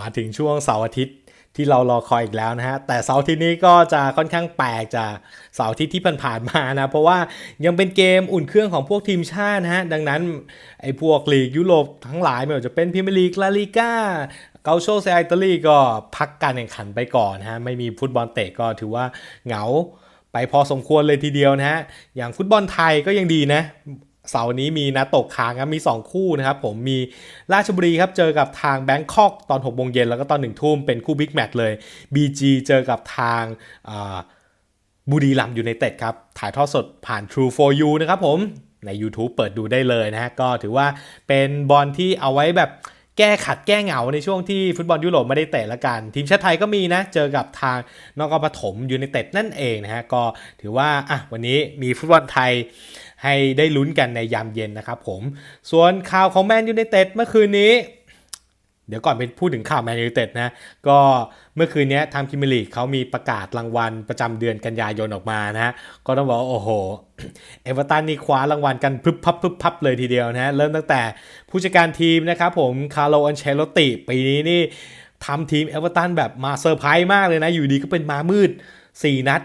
มาถึงช่วงเสาร์อาทิตย์ที่เรารอคอยอีกแล้วนะฮะ แต่เสาร์ทิตย์นี้ก็จะค่อนข้างแปลกจากเสาร์อาทิตย์ที่ผ่านๆมานะ เพราะว่ายังเป็นเกมอุ่นเครื่องของพวกทีมชาตินะฮะ ดังนั้นไอ้พวกลีกยุโรปทั้งหลายไม่ว่าจะเป็นพรีเมียร์ลีกลาลิก้าเกาโชเซอิตาลีก็พักการแข่งขันไปก่อนนะฮะ ไม่มีฟุตบอลเตะก็ถือว่าเหงาไปพอสมควรเลยทีเดียวนะฮะ อย่างฟุตบอลไทยก็ยังดีนะ เสาร์นี้มีนัดตกค้างครับมี 2 คู่นะครับผมมีราชบุรีครับเจอกับทางแบงคอกตอน6โมงเย็นแล้วก็ตอน 1 ทุ่มเป็นคู่บิ๊กแมตช์เลย BG เจอกับทางบุรีรัมย์ยูไนเต็ดครับ ถ่ายทอดสดผ่าน True for You นะครับผมใน YouTube เปิดดูได้เลยนะฮะก็ถือว่าเป็นบอลที่เอาไว้แบบ แก้ขัดแก้เหงาในช่วงที่ฟุตบอลยุโรปไม่ได้เตะละกัน ทีมชาติไทยก็มีนะ เจอกับทางนกปฐมยูไนเต็ดนั่นเองนะฮะ ก็ถือว่าอะวันนี้มีฟุตบอลไทยให้ได้ลุ้นกันในยามเย็นนะครับผม ส่วนข่าวของแมนยูไนเต็ดเมื่อคืนนี้ เดี๋ยวก่อนไปพูดถึงข่าวแมนยูเต็ดนะ ก็เมื่อคืนนี้ทางพิมลีกเขามีประกาศรางวัลประจำเดือนกันยายนออกมานะ ก็ต้องบอกว่าโอ้โห เอเวอร์ตันนี่คว้ารางวัลกันพึบพับพึบพับเลยทีเดียวนะ เริ่มตั้งแต่ผู้จัดการทีมนะครับผมคาร์โลอันเชลโติ ปีนี้นี่ทำทีมเอเวอร์ตันแบบมาเซอร์ไพรส์มากเลยนะ อยู่ดีก็เป็นมามืด 4 นัด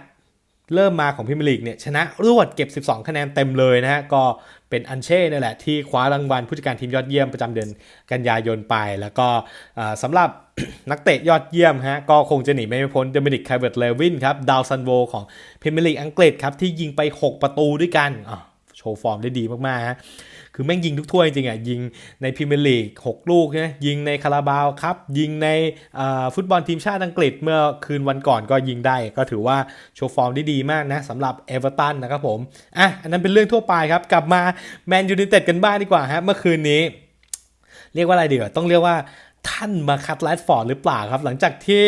เริ่มมาของพิมลีกเนี่ยชนะรวดเก็บ 12 คะแนนเต็มเลยนะฮะก็เป็นอันเช่นี่แหละที่คว้ารางวัลผู้จัดการทีมยอดเยี่ยมประจำเดือนกันยายนไป แล้วก็สำหรับนักเตะยอดเยี่ยมฮะก็คงจะหนีไม่พ้นเดมินิกไคเวิร์ตเลวินครับดาวซันโวของพิมลีกอังกฤษครับที่ยิงไป 6 ประตูด้วยกัน โชว์ฟอร์มได้ดีมากๆฮะคือแม่งยิงทุกถ้วยจริงอะยิงในพรีเมียร์ลีก6ลูกใช่ไหมยิงในคาราบาวครับ ยิงในฟุตบอลทีมชาติอังกฤษเมื่อคืนวันก่อนก็ยิงได้ ก็ถือว่าโชว์ฟอร์มได้ดีมากนะสำหรับเอเวอร์ตันนะครับผมอะอันนั้นเป็นเรื่องทั่วไปครับ กลับมาแมนยูไนเต็ดกันบ้างดีกว่าฮะเมื่อคืนนี้ เรียกว่าอะไรดีอะต้องเรียกว่าท่านมาคัดแรดฟอร์ดหรือเปล่าครับ หลังจากที่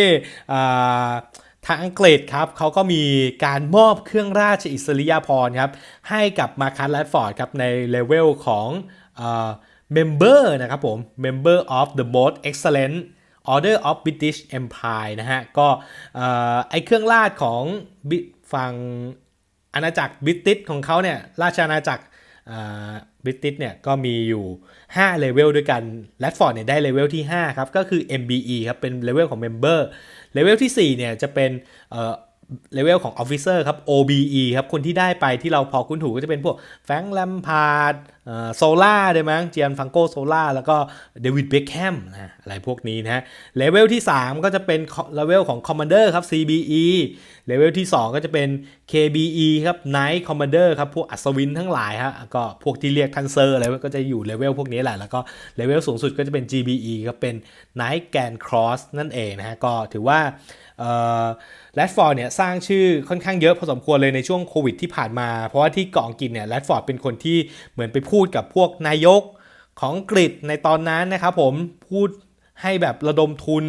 ทางอังกฤษครับเขาก็มีการมอบเครื่องราชอิสริยาภรณ์ครับให้กับมาคัสแรดฟอร์ดครับในเลเวลของเมมเบอร์นะครับผม Member of the Most Excellent Order of British Empire นะฮะก็ไอเครื่องราชของฝั่งอาณาจักรบริติชของเขาเนี่ยราชอาณาจักร บริติชเนี่ยก็มีอยู่ 5 เลเวลด้วยกันแรดฟอร์ดเนี่ยได้เลเวลที่ 5 ครับ ก็คือ MBE ครับ เป็นเลเวลของ Member เลเวลที่ 4 เนี่ยจะเป็นเลเวลของ Officer ครับ OBE ครับ คนที่ได้ไปที่เราพอคุ้นถูกก็จะเป็นพวกแฟงแลมพาร์ดโซล่าได้มั้งเจียนฟังโกโซล่าแล้วก็เดวิดเบคแฮมนะอะไรพวกนี้นะฮะเลเวลที่ 3 ก็จะเป็นเลเวลของ Commander ครับ CBE เลเวลที่ 2 ก็จะเป็น KBE ครับ Night Commander ครับ พวกอัศวินทั้งหลายฮะก็พวกที่เรียกทันเซอร์อะไรก็จะอยู่เลเวลพวกนี้แหละ แล้วก็เลเวลสูงสุดก็จะเป็น GBE ครับเป็น Night Grand Cross นั่นเองนะฮะ ก็ถือว่าแรดฟอร์ดเนี่ยสร้างชื่อค่อนข้างเยอะพอสมควรเลยในช่วงโควิดที่ผ่านมา เพราะว่าที่เกาะอังกฤษเนี่ยแรดฟอร์ดเป็นคนที่เหมือนไปพูดกับพวกนายกของอังกฤษในตอนนั้นนะครับผมพูดให้แบบระดมทุน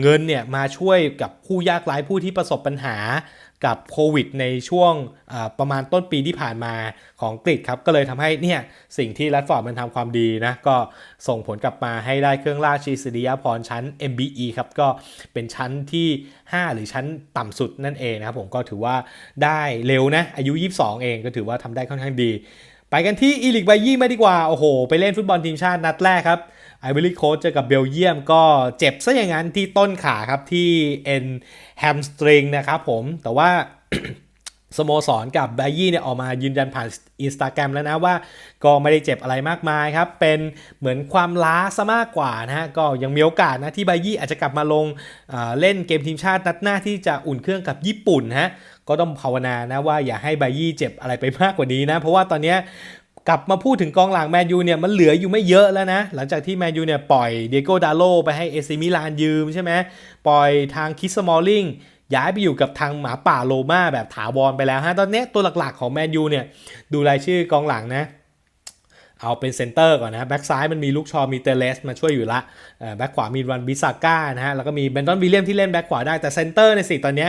เงินเนี่ยมาช่วยกับผู้ยากไร้ผู้ที่ประสบปัญหากับโควิดในช่วงประมาณต้นปีที่ผ่านมาของกรีกครับ ก็เลยทำให้เนี่ยสิ่งที่รัดฟอร์ดมันทำความดีนะ ก็ส่งผลกลับมาให้ได้เครื่องราชีสริยาพรชั้น MBE ครับ ก็เป็นชั้นที่ 5 หรือชั้นต่ำสุดนั่นเองนะครับผมก็ถือว่าได้เร็วนะ อายุ 22 เองก็ถือว่าทำได้ค่อนข้างดี ไปกันที่อีลิกไบยี่มาดีกว่า โอ้โห ไปเล่นฟุตบอลทีมชาตินัดแรกครับ ไอวิลี่โค้ชเจอกับเบลเยียมก็เจ็บซะอย่างนั้นที่ต้นขาครับที่เอ็นแฮมสตริงนะครับผม แต่ว่าสโมสรกับไบยี่เนี่ยออกมายืนยันผ่านอินสตาแกรมแล้วนะว่า ก็ไม่ได้เจ็บอะไรมากมายครับ เป็นเหมือนความล้าซะมากกว่านะฮะก็ยังมีโอกาสนะที่ไบยี่อาจจะกลับมาลงเล่นเกมทีมชาตินัดหน้าที่จะอุ่นเครื่องกับญี่ปุ่นฮะก็ต้องภาวนานะว่าอย่าให้ไบยี่เจ็บอะไรไปมากกว่านี้นะ เพราะว่าตอนนี้ กลับมาพูดถึงกองหลังแมนยูเนี่ยมันเหลืออยู่ไม่เยอะแล้วนะ หลังจากที่แมนยูเนี่ยปล่อยเดโกดาโลไปให้เอซิมิลานยืมใช่ไหมปล่อยทางคิสมอลลิงย้ายไปอยู่กับทางหมาป่าโลมาแบบถาวรไปแล้วฮะตอนนี้ตัวหลักๆของแมนยูเนี่ยดูรายชื่อกองหลังนะเอาเป็นเซนเตอร์ก่อนนะแบ็กซ้ายมันมีลูกชอมีเตเลสมาช่วยอยู่ละแบ็กขวามีรันบิซาก้านะฮะแล้วก็มีเบนดอนวิลเลียมที่เล่นแบ็กขวาได้แต่เซนเตอร์ในสิตอนนี้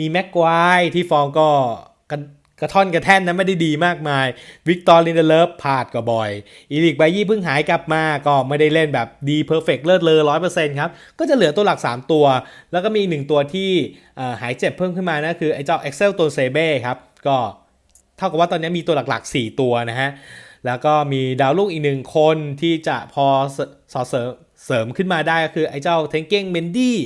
มีแม็กควายที่ฟองก็ กระท่อนกระแท่นนะไม่ได้ดีมากมาย วิกตอร์ลินเดเลฟพลาดก็บ่อย อีลิกไบยี่เพิ่งหายกลับมา ก็ไม่ได้เล่นแบบดีเพอร์เฟกเลิศเลอร้อยเปอร์เซ็นต์ครับ ก็จะเหลือตัวหลัก 3 ตัว แล้วก็มีหนึ่งตัวที่หายเจ็บเพิ่มขึ้นมานะคือไอ้เจ้า Excel ตัวเซเบ้ครับ ก็เท่ากับว่าตอนนี้มีตัวหลักๆ 4 ตัวนะฮะ แล้วก็มีดาวลูกอีกหนึ่งคนที่จะพอสอเสริมเสริมขึ้นมาได้ก็คือไอ้เจ้าเทงเก้งเมนดี้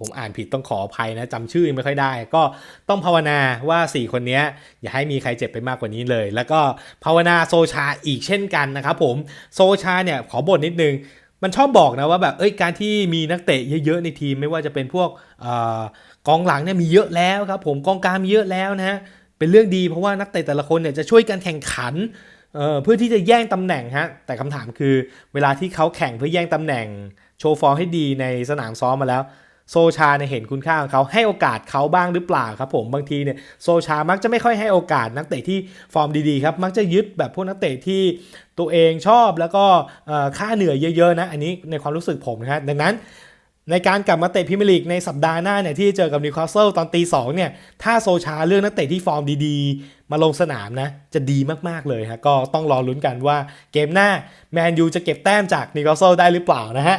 ผมอ่านผิดต้องขออภัยนะจำชื่อไม่ค่อยได้ ก็ต้องภาวนาว่า 4 คนนี้อย่าให้มีใครเจ็บไปมากกว่านี้เลย แล้วก็ภาวนาโซชาอีกเช่นกันนะครับผมโซชาเนี่ยขอบ่นนิดนึง มันชอบบอกนะว่าแบบเอ้ยการที่มีนักเตะเยอะๆในทีมไม่ว่าจะเป็นพวกออกองหลังเนี่ยมีเยอะแล้วครับผมกองกลางมีเยอะแล้วนะฮะเป็นเรื่องดีเพราะว่านักเตะแต่ละคนเนี่ยจะช่วยกันแข่งขันเเพื่อที่จะแย่งตำแหน่งฮะแต่คำถามคือเวลาที่เขาแข่งเพื่อแย่งตำแหน่ง โชว์ฟอร์มให้ดีในสนามซ้อมมาแล้ว โซชาเนี่ยเห็นคุณค่าของเขาให้โอกาสเขาบ้างหรือเปล่าครับผมบางทีเนี่ยโซชามักจะไม่ค่อยให้โอกาสนักเตะที่ฟอร์มดีๆครับมักจะยึดแบบพวกนักเตะที่ตัวเองชอบแล้วก็ค่าเหนื่อยเยอะๆนะอันนี้ในความรู้สึกผมนะครับดังนั้นในการกลับมาเตะพรีเมียร์ลีกในสัปดาห์หน้าเนี่ยที่เจอกับนิวคาสเซิลตอนตีสองเนี่ยถ้าโซชาเลือกนักเตะที่ฟอร์มดีๆ มาลงสนามนะจะดีมากๆเลยฮะก็ต้องรอลุ้นกันว่าเกมหน้าแมนยูจะเก็บแต้มจากนิวคาสเซิลได้หรือเปล่านะฮะ